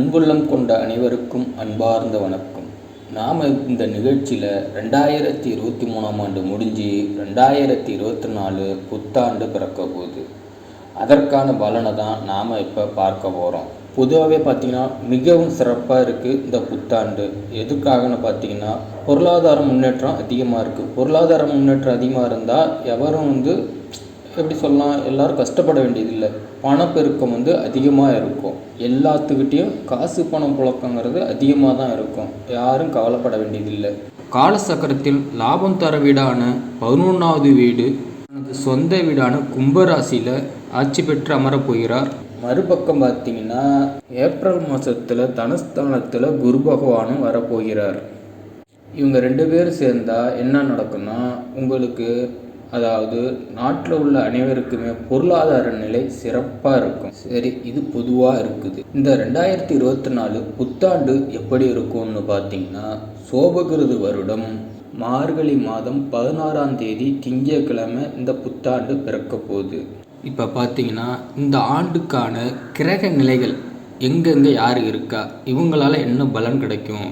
அன்புள்ளம் கொண்ட அனைவருக்கும் அன்பார்ந்த வணக்கம். நாம் இந்த நிகழ்ச்சியில் ரெண்டாயிரத்தி இருபத்தி மூணாம் ஆண்டு முடிஞ்சு ரெண்டாயிரத்தி இருபத்தி நாலு புத்தாண்டு பிறக்க போகுது. அதற்கான பலனை தான் நாம் இப்போ பார்க்க போகிறோம் பொதுவாகவே பார்த்திங்கன்னா மிகவும் சிறப்பாக இருக்குது இந்த புத்தாண்டு. எதுக்காகன்னு பார்த்தீங்கன்னா பொருளாதார முன்னேற்றம் அதிகமாக இருக்குது பொருளாதார முன்னேற்றம் அதிகமாக இருந்தால் எவரும் வந்து எப்படி சொல்லலாம் எல்லோரும் கஷ்டப்பட வேண்டியதில்லை. பணப்பெருக்கம் வந்து அதிகமாக இருக்கும். எல்லாத்துக்கிட்டேயும் காசு பணம் புழக்கங்கிறது அதிகமாக தான் இருக்கும். யாரும் கவலைப்பட வேண்டியதில்லை. காலசக்கரத்தில் லாபம் தர வீடான பதினொன்றாவது வீடு தனது சொந்த வீடான கும்பராசியில் ஆட்சி பெற்று அமரப் போகிறார். மறுபக்கம் பார்த்தீங்கன்னா ஏப்ரல் மாதத்தில் தனஸ்தானத்தில் குரு பகவானும் வரப்போகிறார் இவங்க ரெண்டு பேரும் சேர்ந்தால் என்ன நடக்கும்னா உங்களுக்கு அதாவது நாட்டில் உள்ள அனைவருக்குமே பொருளாதார நிலை சிறப்பாக இருக்கும். சரி இது பொதுவாக இருக்குது. இந்த ரெண்டாயிரத்தி இருபத்தி நாலு புத்தாண்டு எப்படி இருக்கும்னு பார்த்தீங்கன்னா சோபகிருது வருடம் மார்கழி மாதம் பதினாறாம் தேதி திங்கக்கிழமை இந்த புத்தாண்டு பிறக்க போகுது. இப்போ பார்த்தீங்கன்னா இந்த ஆண்டுக்கான கிரக நிலைகள் எங்கெங்கே யார் இருக்கா இவங்களால என்ன பலன் கிடைக்கும்?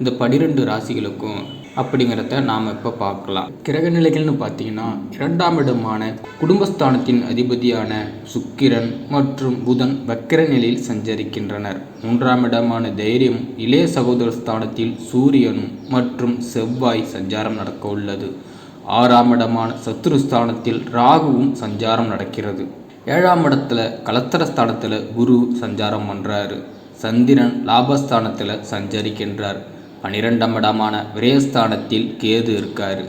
இந்த பனிரெண்டு ராசிகளுக்கும் அப்படிங்கிறத நாம் இப்போ பார்க்கலாம். கிரக நிலைகள்னு பார்த்தீங்கன்னா இரண்டாம் இடமான குடும்பஸ்தானத்தின் அதிபதியான சுக்கிரன் மற்றும் புதன் வக்கிர நிலையில் சஞ்சரிக்கின்றனர். மூன்றாம் இடமான தைரியம் இளைய சகோதர ஸ்தானத்தில் சூரியனும் மற்றும் செவ்வாய் சஞ்சாரம் நடக்க உள்ளது. ஆறாம் இடமான சத்துருஸ்தானத்தில் ராகுவும் சஞ்சாரம் நடக்கிறது. ஏழாம் இடத்துல கலத்தரஸ்தானத்தில் குரு சஞ்சாரம் பண்ணுறாரு சந்திரன் லாபஸ்தானத்தில் சஞ்சரிக்கின்றார். பனிரெண்டாம் இடமான விரயஸ்தானத்தில் கேது இருக்கார்.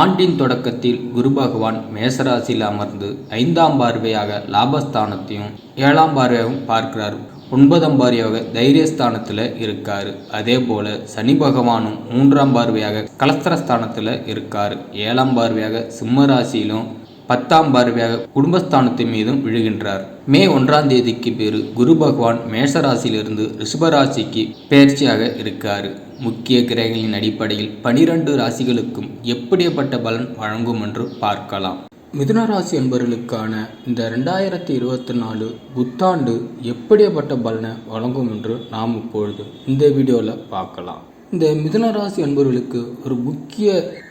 ஆண்டின் தொடக்கத்தில் குரு பகவான் மேசராசியில் அமர்ந்து ஐந்தாம் பார்வையாக லாபஸ்தானத்தையும் ஏழாம் பார்வையாகவும் பார்க்கிறார். ஒன்பதாம் பார்வையாக தைரியஸ்தானத்தில் இருக்கார். அதே போல் சனி பகவானும் மூன்றாம் பார்வையாக கலஸ்தரஸ்தானத்தில் இருக்கார். ஏழாம் பார்வையாக சிம்மராசியிலும் பத்தாம் பார்வையாக குடும்பஸ்தானத்தின் மீதும் விழுகின்றார். மே ஒன்றாம் தேதிக்கு பேரு குரு பகவான் மேஷராசியிலிருந்து ரிஷபராசிக்கு பயிற்சியாக இருக்கார். முக்கிய கிரகங்களின் அடிப்படையில் பனிரெண்டு ராசிகளுக்கும் எப்படிப்பட்ட பலன் வழங்கும் என்று பார்க்கலாம். மிதுன ராசி என்பவர்களுக்கான இந்த ரெண்டாயிரத்தி இருபத்தி நாலு புத்தாண்டு எப்படிப்பட்ட பலனை வழங்கும் என்று நாம் இப்பொழுது இந்த வீடியோவில் பார்க்கலாம். இந்த மிதுன ராசி என்பவர்களுக்கு ஒரு முக்கிய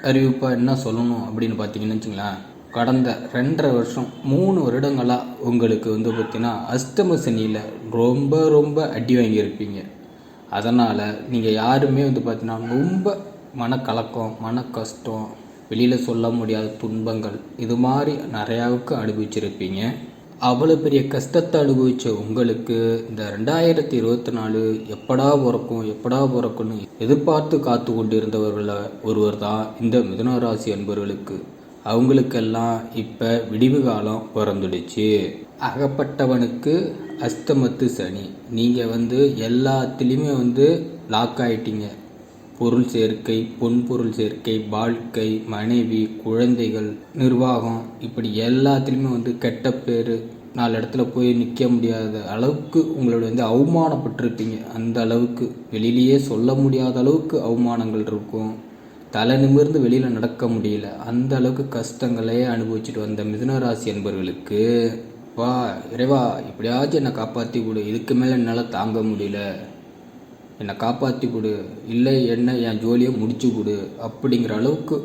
அறிவிப்பாக என்ன சொல்லணும் அப்படின்னு பார்த்தீங்கன்னு வச்சுங்களேன். கடந்த ரெண்டரை வருஷம் மூணு வருடங்களாக உங்களுக்கு வந்து பார்த்திங்கன்னா அஷ்டம சனியில் ரொம்ப ரொம்ப அடி வாங்கியிருப்பீங்க. அதனால் நீங்கள் யாருமே வந்து பார்த்தீங்கன்னா ரொம்ப மனக்கலக்கம் மன கஷ்டம் வெளியில் சொல்ல முடியாத துன்பங்கள் இது மாதிரி நிறையாவுக்கு அனுபவிச்சிருப்பீங்க. அவ்வளோ பெரிய கஷ்டத்தை அனுபவித்த உங்களுக்கு இந்த ரெண்டாயிரத்தி இருபத்தி நாலு எப்படா பிறக்கும் எப்படா பிறக்கும்னு எதிர்பார்த்து காத்து கொண்டிருந்தவர்களில் ஒருவர் தான் இந்த மிதுன ராசி அன்பர்களுக்கு. அவங்களுக்கெல்லாம் இப்போ விடிவு காலம் பிறந்துடுச்சு. அகப்பட்டவனுக்கு அஸ்தமத்து சனி. நீங்கள் வந்து எல்லாத்துலேயுமே வந்து லாக் ஆகிட்டீங்க பொருள் சேர்க்கை பொன்பொருள் சேர்க்கை வாழ்க்கை மனைவி குழந்தைகள் நிர்வாகம் இப்படி எல்லாத்துலேயுமே வந்து கெட்ட பேர் நாலு இடத்துல போய் நிற்க முடியாத அளவுக்கு உங்களோட வந்து அவமானப்பட்டிருப்பீங்க. அந்த அளவுக்கு வெளியிலேயே சொல்ல முடியாத அளவுக்கு அவமானங்கள் இருக்கும். தலை நிமிர்ந்து வெளியில் நடக்க முடியல. அந்த அளவுக்கு கஷ்டங்களே அனுபவிச்சுட்டு வந்த மிதுனராசி என்பவர்களுக்கு வா இறைவா எப்படியாச்சும் என்னை காப்பாற்றி கொடு இதுக்கு மேலே என்னால் தாங்க முடியல. என்னை காப்பாற்றி கொடு இல்லை என்ன என் ஜோலியை முடிச்சு கொடு அப்படிங்கிற அளவுக்கு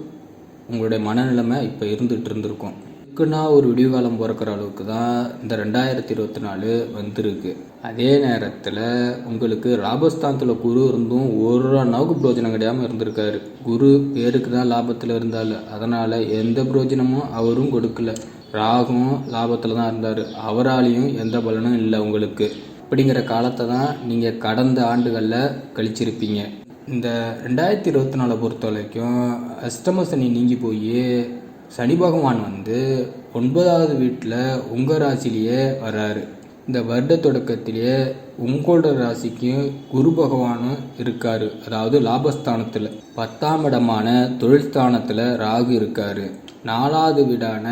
உங்களுடைய மனநிலைமை இப்போ இருந்துகிட்டு இருந்திருக்கும். இதுக்குன்னா ஒரு விடிவுகாலம் பிறக்கிற அளவுக்கு தான் இந்த ரெண்டாயிரத்தி இருபத்தி நாலு வந்திருக்கு. அதே நேரத்தில் உங்களுக்கு லாபஸ்தானத்தில் குரு இருந்தும் ஒரு நாவுக்கு பிரோஜனம் கிடையாமல் இருந்திருக்காரு. குரு பேருக்கு தான் லாபத்தில் இருந்தால் அதனால் எந்த பிரோஜனமும் அவரும் கொடுக்கல. ராகும் லாபத்தில் தான் இருந்தார். அவராலையும் எந்த பலனும் இல்லை உங்களுக்கு. அப்படிங்கிற காலத்தை தான் நீங்கள் கடந்த ஆண்டுகளில் கழிச்சிருப்பீங்க. இந்த ரெண்டாயிரத்தி இருபத்தி நாலை பொறுத்த வரைக்கும் அஷ்டம சனி நீங்கி போய் சனி பகவான் வந்து ஒன்பதாவது வீட்டில் உங்கள் ராசிலேயே வர்றாரு இந்த வருட தொடக்கத்திலேயே உங்களோட ராசிக்கும் குரு பகவானும் இருக்காரு. அதாவது லாபஸ்தானத்தில் பத்தாம் இடமான தொழில் ஸ்தானத்தில் ராகு இருக்காரு. நாலாவது வீடான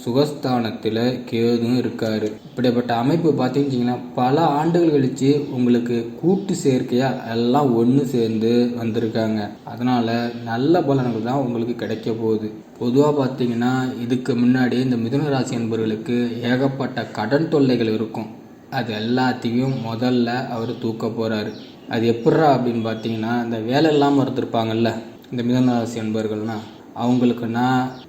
சுகஸ்தானத்தில் கேதும் இருக்கார். இப்படிப்பட்ட அமைப்பு பார்த்தீங்கன்னா பல ஆண்டுகள் கழித்து உங்களுக்கு கூட்டு சேர்க்கையாக எல்லாம் ஒன்று சேர்ந்து வந்திருக்காங்க. அதனால் நல்ல பலன்கள் தான் உங்களுக்கு கிடைக்க போகுது. பொதுவாக பார்த்தீங்கன்னா இதுக்கு முன்னாடி இந்த மிதுன ராசி என்பவர்களுக்கு ஏகப்பட்ட கடன் தொல்லைகள் இருக்கும். அது எல்லாத்தையும் முதல்ல அவர் தூக்க போகிறாரு அது எப்பட்றா அப்படின்னு பார்த்தீங்கன்னா இந்த வேலை இல்லாமல் இருந்திருப்பாங்கல்ல இந்த மிதனராசி என்பவர்கள்னால் அவங்களுக்குன்னா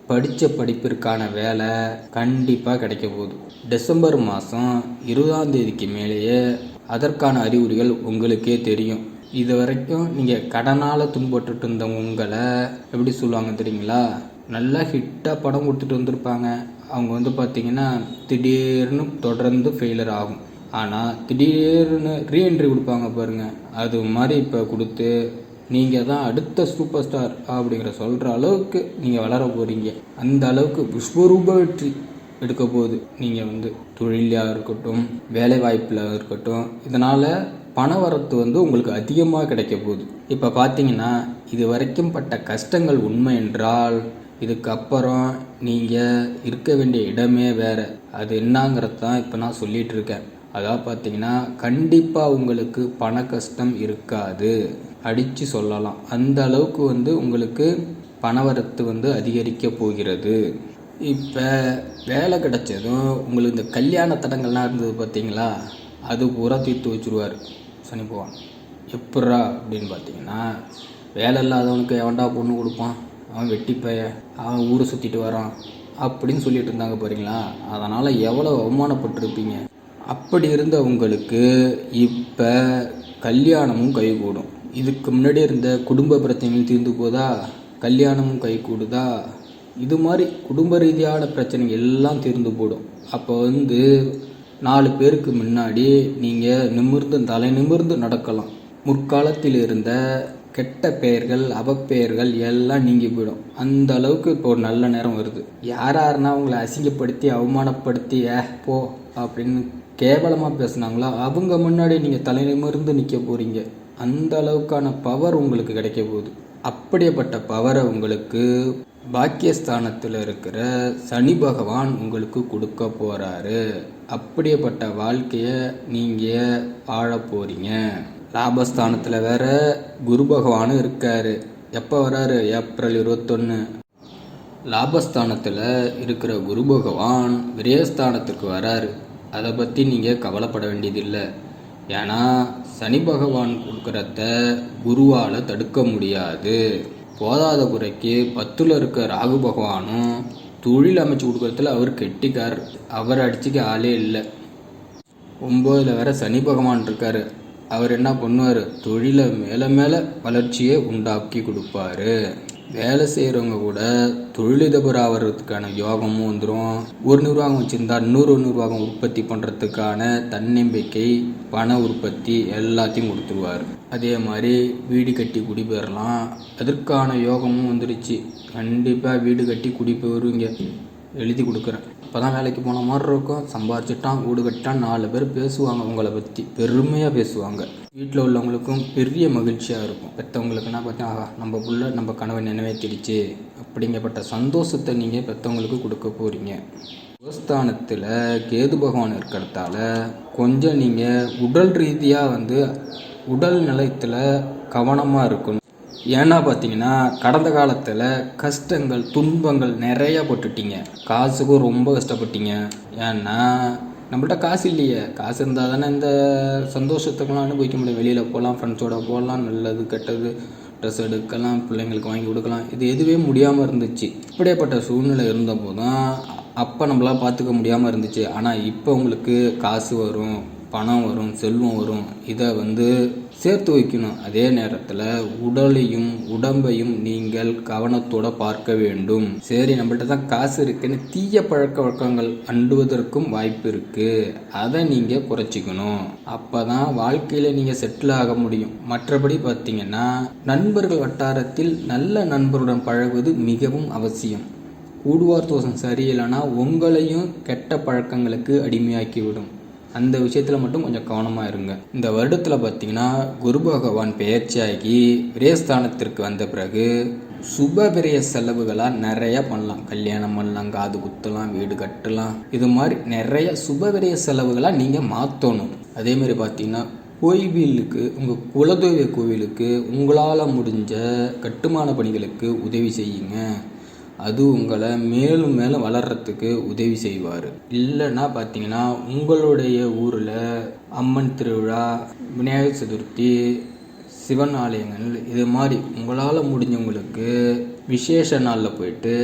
படித்த படிப்பிற்கான வேலை கண்டிப்பாக கிடைக்க போகுது. டிசம்பர் மாதம் இருபதாம் தேதிக்கு மேலேயே அதற்கான அறிகுறிகள் உங்களுக்கே தெரியும். இது வரைக்கும் நீங்கள் கடனால் துன்பட்டுட்டு இருந்த உங்களை எப்படி சொல்லுவாங்க தெரியுங்களா? நல்லா ஹிட்டாக படம் கொடுத்துட்டு வந்திருப்பாங்க. அவங்க வந்து பார்த்தீங்கன்னா திடீர்னு தொடர்ந்து ஃபெயிலர் ஆகும். ஆனால் திடீர்னு ரீஎன்ட்ரி கொடுப்பாங்க பாருங்கள் அது மாதிரி இப்போ கொடுத்து நீங்கள் தான் அடுத்த சூப்பர் ஸ்டார் அப்படிங்கிற சொல்கிற அளவுக்கு நீங்கள் வளர போகிறீங்க அந்த அளவுக்கு விஸ்வரூப வெற்றி எடுக்க போகுது. நீங்கள் வந்து தொழிலாக இருக்கட்டும் வேலை வாய்ப்பில் இருக்கட்டும் இதனால் பண வரத்து வந்து உங்களுக்கு அதிகமாக கிடைக்க போகுது. இப்போ பார்த்தீங்கன்னா இது வரைக்கும் பட்ட கஷ்டங்கள் உண்மை என்றால் இதுக்கப்புறம் நீங்கள் இருக்க வேண்டிய இடமே வேறு. அது என்னங்கிறது தான் இப்போ நான் சொல்லிகிட்டு இருக்கேன். அதாவது பார்த்தீங்கன்னா கண்டிப்பாக உங்களுக்கு பண கஷ்டம் இருக்காது. அடித்து சொல்லலாம். அந்த அளவுக்கு வந்து உங்களுக்கு பணவரத்து வந்து அதிகரிக்க போகிறது. இப்போ வேலை கிடைச்சதும் உங்களுக்கு இந்த கல்யாண தடங்கள்லாம் இருந்தது பார்த்தீங்களா? அது பூரா தீர்த்து வச்சுருவார் சனி பகவான். எப்பட்றா அப்படின்னு பார்த்தீங்கன்னா வேலை இல்லாதவனுக்கு எவன்டா பொண்ணு கொடுப்பான்? அவன் வெட்டிப்பைய அவன் ஊரை சுற்றிட்டு வரான். அப்படின்னு சொல்லிட்டு இருந்தாங்க பாருங்களா? அதனால் எவ்வளோ அவமானப்பட்டிருப்பீங்க? அப்படி இருந்த உங்களுக்கு இப்போ கல்யாணமும் கைகூடும். இதுக்கு முன்னாடி இருந்த குடும்ப பிரச்சனைகள் தீர்ந்து போதா? கல்யாணமும் கைகூடுதா? இது மாதிரி குடும்ப ரீதியான பிரச்சனைகள் எல்லாம் தீர்ந்து போடும். அப்போ வந்து நாலு பேருக்கு முன்னாடி நீங்கள் நிமிர்ந்து தலை நிமிர்ந்து நடக்கலாம். முற்காலத்தில் இருந்த கெட்ட பெயர்கள் அவப்பெயர்கள் எல்லாம் நீங்கி போயிடும். அந்த அளவுக்கு இப்போ ஒரு நல்ல நேரம் வருது. யார் யாருன்னா அசிங்கப்படுத்தி அவமானப்படுத்தி ஏ போ அப்படின்னு கேவலமாக பேசுனாங்களோ? அவங்க முன்னாடி நீங்கள் தலை நிமிர்ந்து நிற்க போகிறீங்க அந்த அளவுக்கான பவர் உங்களுக்கு கிடைக்க போகுது. அப்படியேப்பட்ட பவரை உங்களுக்கு பாக்கியஸ்தானத்தில் இருக்கிற சனி பகவான் உங்களுக்கு கொடுக்க போகிறாரு அப்படியேப்பட்ட வாழ்க்கையை நீங்கள் வாழ போகிறீங்க லாபஸ்தானத்தில் வேற குரு பகவானும் இருக்கார். எப்போ வராரு? ஏப்ரல் இருபத்தொன்று லாபஸ்தானத்தில் இருக்கிற குரு பகவான் விரயஸ்தானத்துக்கு வராரு. அதை பற்றி நீங்கள் கவலைப்பட வேண்டியதில்லை. ஏன்னா சனி பகவான் கொடுக்குறத குருவால் தடுக்க முடியாது. போதாத குறைக்கு பத்தில் இருக்க ராகு பகவானும் தொழில் அமைச்சு கொடுக்குறதுல அவர் கெட்டிக்கார். அவர் அடிச்சுக்க ஆளே இல்லை. ஒம்போதில் வேற சனி பகவான் இருக்கார். அவர் என்ன பண்ணுவார்? தொழிலை மேலே மேலே வளர்ச்சியை உண்டாக்கி கொடுப்பாரு. வேலை செய்கிறவங்க கூட தொழிலதிபர் ஆகிறதுக்கான யோகமும் வந்துடும் ஒரு நிர்வாகம் வச்சுருந்தா இன்னொரு நிர்வாகம் உற்பத்தி பண்ணுறதுக்கான தன்னம்பிக்கை பண உற்பத்தி எல்லாத்தையும் கொடுத்துருவார். அதே மாதிரி வீடு கட்டி குடிபெறலாம் அதற்கான யோகமும் வந்துடுச்சு கண்டிப்பாக வீடு கட்டி குடிபெறுவீங்க எழுதி கொடுக்குறேன். இப்போ தான் வேலைக்கு போன மாதிரி இருக்கும். சம்பாரிச்சிட்டான் வீடு கட்டான் நாலு பேர் பேசுவாங்க. உங்களை பற்றி பெருமையாக பேசுவாங்க. வீட்டில் உள்ளவங்களுக்கும் பெரிய மகிழ்ச்சியாக இருக்கும். பெற்றவங்களுக்குன்னா பார்த்தா ஆஹா நம்ம புள்ள நம்ம கனவை நினைவேற்றிடுச்சு அப்படிங்கப்பட்ட சந்தோஷத்தை நீங்கள் பெற்றவங்களுக்கு கொடுக்க போகிறீங்க சுகஸ்தானத்தில் கேது பகவான் இருக்கிறதால கொஞ்சம் நீங்கள் உடல் ரீதியாக வந்து உடல் நிலையத்தில் கவனமாக இருக்கணும். ஏன்னா பார்த்தீங்கன்னா கடந்த காலத்தில் கஷ்டங்கள் துன்பங்கள் நிறையா பட்டுட்டிங்க. காசுக்கும் ரொம்ப கஷ்டப்பட்டீங்க. ஏன்னா நம்மள்ட்ட காசு இல்லையே. காசு இருந்தால் தானே இந்த சந்தோஷத்துக்கெல்லாம் அனுபவிக்க முடியும். வெளியில் போகலாம் ஃப்ரெண்ட்ஸோட போகலாம் நல்லது கெட்டது ட்ரெஸ் எடுக்கலாம் பிள்ளைங்களுக்கு வாங்கி கொடுக்கலாம். இது எதுவே முடியாமல் இருந்துச்சு. இப்படியேப்பட்ட சூழ்நிலை இருந்தபோது தான் அப்போ நம்மளால் பார்த்துக்க முடியாமல் இருந்துச்சு. ஆனால் இப்போ உங்களுக்கு காசு வரும். பணம் வரும் செல்வம் வரும் இதை வந்து சேர்த்து வைக்கணும். அதே நேரத்தில் உடலையும் உடம்பையும் நீங்கள் கவனத்தோட பார்க்க வேண்டும். சரி நம்மள்ட்ட தான் காசு இருக்குன்னு தீய பழக்க வழக்கங்கள் அண்டுவதற்கும் வாய்ப்பு இருக்குது அதை நீங்கள் குறைச்சிக்கணும். அப்போ தான் வாழ்க்கையில் நீங்கள் செட்டில் ஆக முடியும். மற்றபடி பார்த்தீங்கன்னா நண்பர்கள் வட்டாரத்தில் நல்ல நண்பருடன் பழகுவது மிகவும் அவசியம். கூடுவார் தோஷம் சரியில்லைன்னா உங்களையும் கெட்ட பழக்கங்களுக்கு அடிமையாக்கிவிடும். அந்த விஷயத்தில் மட்டும் கொஞ்சம் கவனமாக இருங்க. இந்த வருடத்தில் பார்த்தீங்கன்னா குரு பகவான் பெயர்ச்சியாகி விரயஸ்தானத்திற்கு வந்த பிறகு சுப விரய செலவுகளாக நிறையா பண்ணலாம். கல்யாணம் பண்ணலாம் காது குத்தலாம் வீடு கட்டலாம். இது மாதிரி நிறைய சுப விரய செலவுகளாக நீங்கள் மாற்றணும் அதேமாரி பார்த்தீங்கன்னா கோயிலுக்கு உங்கள் குலதெய்வ கோவிலுக்கு உங்களால் முடிஞ்ச கட்டுமான பணிகளுக்கு உதவி செய்யுங்க. அது உங்களை மேலும் மேலும் வளர்கிறதுக்கு உதவி செய்வார். இல்லைன்னா பார்த்தீங்கன்னா உங்களுடைய ஊரில் அம்மன் திருவிழா விநாயகர் சதுர்த்தி சிவன் ஆலயங்கள் இது மாதிரி உங்களால் முடிஞ்சவங்களுக்கு விசேஷ நாளில் போயிட்டு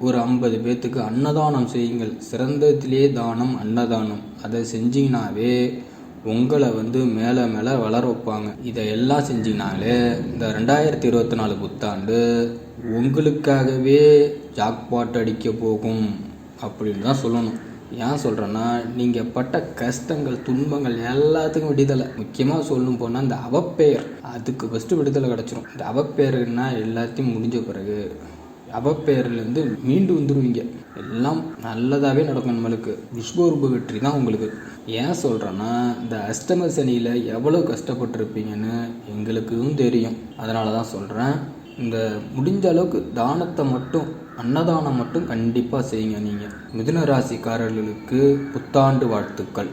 ஒரு ஐம்பது பேர்த்துக்கு அன்னதானம் செய்யுங்கள். சிறந்ததிலே தானம் அன்னதானம். அதை செஞ்சீங்கனாவே உங்களை வந்து மேலே மேலே வளர வைப்பாங்க. இதை எல்லாம் செஞ்சீங்கனாலே இந்த ரெண்டாயிரத்தி இருபத்தி நாலு புத்தாண்டு உங்களுக்காகவே ஜாக்பாட் அடிக்க போகும் அப்படின்னு தான் சொல்லணும். ஏன் சொல்கிறேன்னா நீங்கள் பட்ட கஷ்டங்கள் துன்பங்கள் எல்லாத்துக்கும் விடுதலை. முக்கியமாக சொல்லணும் போனால் இந்த அவப்பெயர் அதுக்கு ஃபஸ்ட்டு விடுதலை கிடச்சிரும். இந்த அவப்பெயர்னா எல்லாத்தையும் முடிஞ்ச பிறகு அவப்பெயர்லேருந்து மீண்டு வந்துடுவீங்க எல்லாம் நல்லதாகவே நடக்கும் நம்மளுக்கு. விஸ்வரூப வெற்றி தான் உங்களுக்கு. ஏன் சொல்கிறேன்னா இந்த அஷ்டம சனியில் எவ்வளோ கஷ்டப்பட்டிருப்பீங்கன்னு எங்களுக்கும் தெரியும். அதனால தான் சொல்கிறேன் இந்த முடிஞ்ச அளவுக்கு தானத்தை மட்டும் அன்னதானம் மட்டும் கண்டிப்பாக செய்யுங்க நீங்கள் மிதுன ராசிக்காரர்களுக்கு புத்தாண்டு வாழ்த்துக்கள்.